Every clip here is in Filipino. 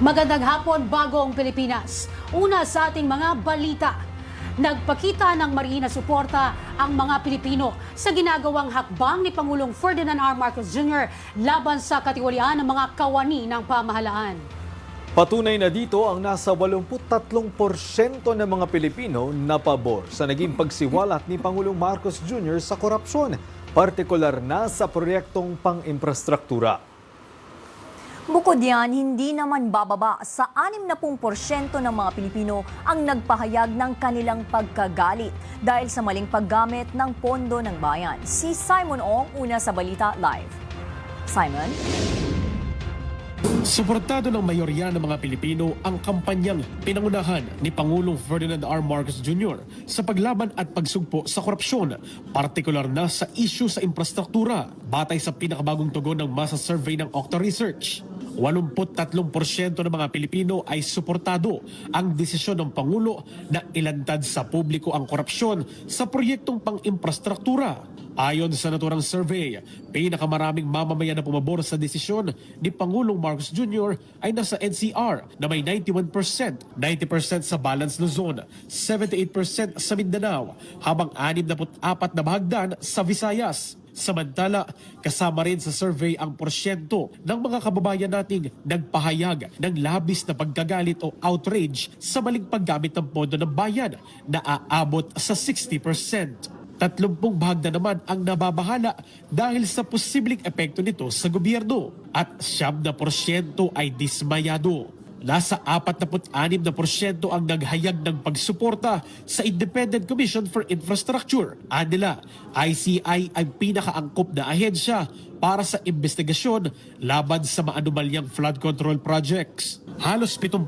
Magandang hapon, bagong Pilipinas. Una sa ating mga balita. Nagpakita ng mariin na suporta ang mga Pilipino sa ginagawang hakbang ni Pangulong Ferdinand R. Marcos Jr. laban sa katiwalian ng mga kawani ng pamahalaan. Patunay na dito ang nasa 83% ng mga Pilipino na pabor sa naging pagsiwalat ni Pangulong Marcos Jr. sa korupsyon, partikular na sa proyektong pang-infrastruktura. Bukod yan, hindi naman bababa sa 60% ng mga Pilipino ang nagpahayag ng kanilang pagkagalit dahil sa maling paggamit ng pondo ng bayan. Si Simon Ong, una sa Balita Live. Simon? Suportado ng mayorya ng mga Pilipino ang kampanyang pinangunahan ni Pangulong Ferdinand R. Marcos Jr. sa paglaban at pagsugpo sa korupsyon, partikular na sa isyu sa infrastruktura, batay sa pinakabagong tugon ng masa survey ng Octa Research. 83% ng mga Pilipino ay suportado ang desisyon ng Pangulo na ilantad sa publiko ang korupsyon sa proyektong pang-infrastruktura Ayon sa naturang survey, pinakamaraming mamamayan na pumabor sa desisyon ni Pangulong Marcos Jr. ay nasa NCR na may 91%, 90% sa Balance Luzon, 78% sa Mindanao, habang 64 na bahagdan sa Visayas. Samantala, kasama rin sa survey ang porsyento ng mga kababayan nating nagpahayag ng labis na pagkagalit o outrage sa maling paggamit ng pondo ng bayan na aabot sa 60%. Tatlumpung bahagda naman ang nababahala dahil sa posibleng epekto nito sa gobyerno at siyam na porsyento ay dismayado. Nasa 46 na porsyento ang naghayag ng pagsuporta sa Independent Commission for Infrastructure. Anila, ICI ay pinakaangkop na ahensya para sa investigasyon laban sa maanumalyang flood control projects. Halos 70%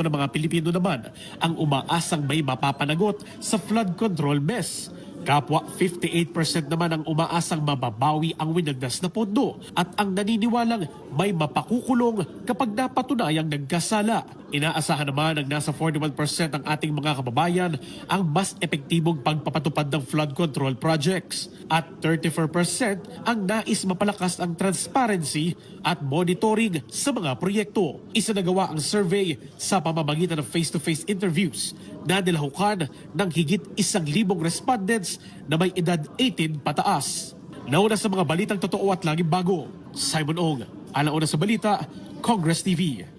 ng mga Pilipino naman ang umaasang may mapapanagot sa flood control mess. Kapwa 58% naman ang umaasang mababawi ang winagdas na pondo at ang naniniwalang may mapakukulong kapag napatunayang nagkasala. Inaasahan naman ng nasa 41% ang ating mga kababayan ang mas epektibong pagpapatupad ng flood control projects at 34% ang nais mapalakas ang transparency at monitoring sa mga proyekto. Isinagawa ang survey sa pamamagitan ng face-to-face interviews na nilahukan ng higit isang libong respondents na may edad 18 pataas. Nauna sa mga balitang totoo at laging bago, Simon Ong. Alauna sa balita, Congress TV.